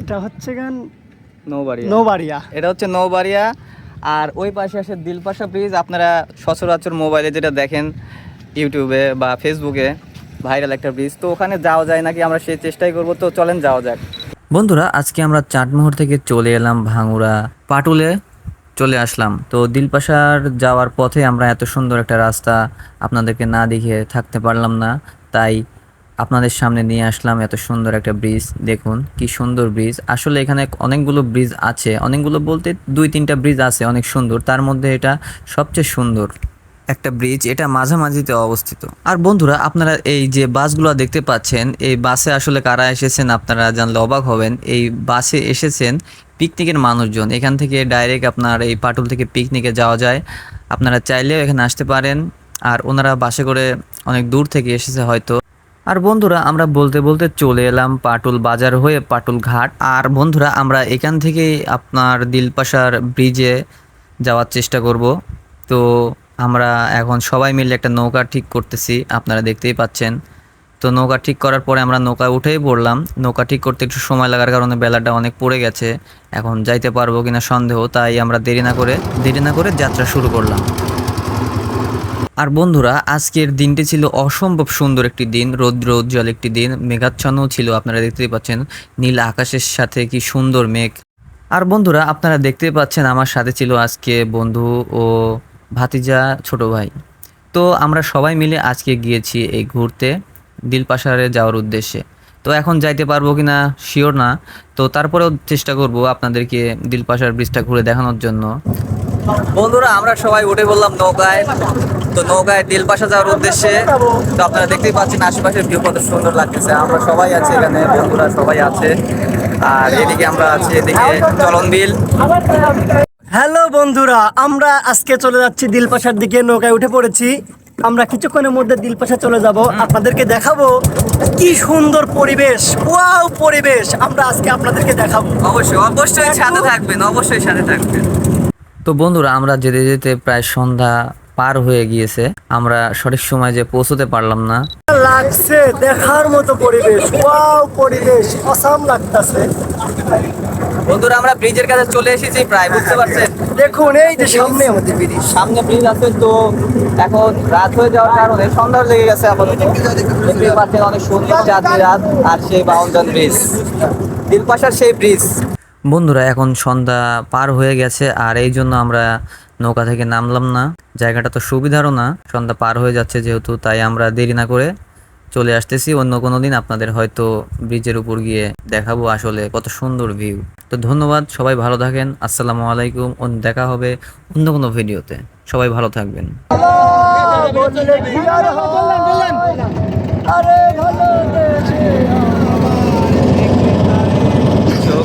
এটা হচ্ছে গান নৌবাড়ি নৌবাড়িয়া। এটা হচ্ছে নৌবাড়িয়া। আর ওই পাশে আসে দিলপাশা ব্রিজ আপনারা সচরাচর মোবাইলে যেটা দেখেন ইউটিউবে বা ফেসবুকে ভাইরাল একটা ব্রিজ তো ওখানে যাওয়া যায় নাকি? আমরা সেই চেষ্টাই করব। তো চলেন যাওয়া যাক। বন্ধুরা আজকে আমরা চাটমোহর থেকে চলে এলাম ভাঙুরা পাটুলে। চলে আসলাম। তো দিলপাশার যাওয়ার পথে আমরা এত সুন্দর একটা রাস্তা আপনাদেরকে না দেখে থাকতে পারলাম না। তাই আপনাদের সামনে নিয়ে আসলাম এত সুন্দর একটা ব্রিজ, দেখুন কি সুন্দর ব্রিজ। আসলে এখানে অনেকগুলো ব্রিজ আছে, অনেকগুলো বলতে দুই তিনটা ব্রিজ আছে অনেক সুন্দর, তার মধ্যে এটা সবচেয়ে সুন্দর একটা ব্রিজ, এটা মাঝামাঝিতে অবস্থিত। আর বন্ধুরা, আপনারা এই যে বাসগুলো দেখতে পাচ্ছেন, এই বাসে আসলে কারা এসেছেন আপনারা জানলে অবাক হবেন। এই বাসে এসেছেন পিকনিকের মানুষজন, এখান থেকে ডাইরেক্ট আপনার এই পাটুল থেকে পিকনিকে যাওয়া যায়। আপনারা চাইলেও এখানে আসতে পারেন, আর ওনারা বাসে করে অনেক দূর থেকে এসেছে হয়তো। আর বন্ধুরা, আমরা বলতে বলতে চলে এলাম পাটুল বাজার হয়ে পাটুল ঘাট। আর বন্ধুরা, আমরা এখান থেকেই আপনার দিলপাশার ব্রিজে যাওয়ার চেষ্টা করব। তো আমরা এখন সবাই মিলে একটা নৌকা ঠিক করতেছি, আপনারা দেখতেই পাচ্ছেন। তো নৌকা ঠিক করার পরে আমরা নৌকায় উঠেই পড়লাম। নৌকা ঠিক করতে একটু সময় লাগার কারণে বেলাটা অনেক পড়ে গেছে। এখন যাইতে পারব কিনা সন্দেহ, তাই আমরা দেরি না করে, দেরি না করে যাত্রা শুরু করলাম। আর বন্ধুরা, আজকের দিনটি ছিল অসম্ভব সুন্দর একটি দিন, রৌদ্র উজ্জ্বল একটি দিন মেঘাচ্ছন্নও ছিল, আপনারা দেখতেই পাচ্ছেন নীল আকাশের সাথে কি সুন্দর মেঘ। আর বন্ধুরা, আপনারা দেখতে পাচ্ছেন আমার সাথে ছিল আজকে বন্ধু ও ভাতিজা ছোট ভাই। তো আমরা সবাই মিলে আজকে গিয়েছি এই ঘুরতে দিলপাশারে যাওয়ার উদ্দেশ্যে। তো এখন যাইতে পারব কিনা শিওর না। তো তারপরেও চেষ্টা করব আপনাদেরকে দিলপাশার ব্রিজটা ঘুরে দেখানোর জন্য। বন্ধুরা আমরা সবাই উঠে বললাম নৌকায়। তো নৌকায় দিলপাশা যাওয়ার উদ্দেশ্যে তো আপনারা দেখতেই পাচ্ছেন আশেপাশের ভিউ কত সুন্দর লাগতেছে। আমরা সবাই আছি এখানে বন্ধুরা সবাই আছে। আর এদিকে আমরা আছি এদিকে চলন বিল। হ্যালো বন্ধুরা আমরা আজকে চলে যাচ্ছি দিলপাশার দিকে নৌকায় উঠে পড়েছি। আমরা কিছুক্ষণের মধ্যে দিলপাশা চলে যাব। আপনাদেরকে দেখাবো কি সুন্দর পরিবেশ। ওয়াও পরিবেশ! আমরা আজকে আপনাদেরকে দেখাবো। অবশ্যই অবশ্যই সাথে থাকবেন অবশ্যই সাথে থাকবেন। তো বন্ধুরা আমরা যেতে যেতে প্রায় সন্ধ্যা পার হয়ে গিয়েছে। আমরা সঠিক সময় যে পৌঁছতে পারলাম না। লাগছে দেখার মতো পরিবেশ। ওয়াও পরিবেশ। অসাম লাগতাছে। বন্ধুরা আমরা ব্রিজের কাছে চলে এসেছি প্রায় বুঝতে পারছেন? দেখুন এই যে সামনে আমাদের ব্রিজ। সামনে ব্রিজ আছে তো এখন রাত হয়ে যাওয়ার কারণে সন্ধ্যা লেগে গেছে আপাতত। দেখতেই পাচ্ছেন অনেক সুন্দর চাঁদের রাত আর সেই বাউন্ডান ব্রিজ। দিলপাশার সেই ব্রিজ। বন্ধুরা, এখন সন্ধ্যা পার হয়ে গেছে আর এই জন্য আমরা নৌকা থেকে নামলাম না। জায়গাটা তো সুবিধারও না, সন্ধ্যা পার হয়ে যাচ্ছে যেহেতু, তাই আমরা দেরি না করে চলে আসতেছি। অন্য কোনো দিন আপনাদের হয়তো ব্রিজের উপর গিয়ে দেখাবো আসলে কত সুন্দর ভিউ। তো ধন্যবাদ, সবাই ভালো থাকেন, আসসালামু আলাইকুম দেখা হবে অন্য কোনো ভিডিওতে। সবাই ভালো থাকবেন বললে কি আর হয়? আরে ভালোবেসে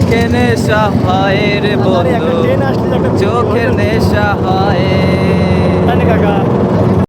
চোখে নেশা হয় রে বন্ধু। চোখের নেশা হয় কাকা।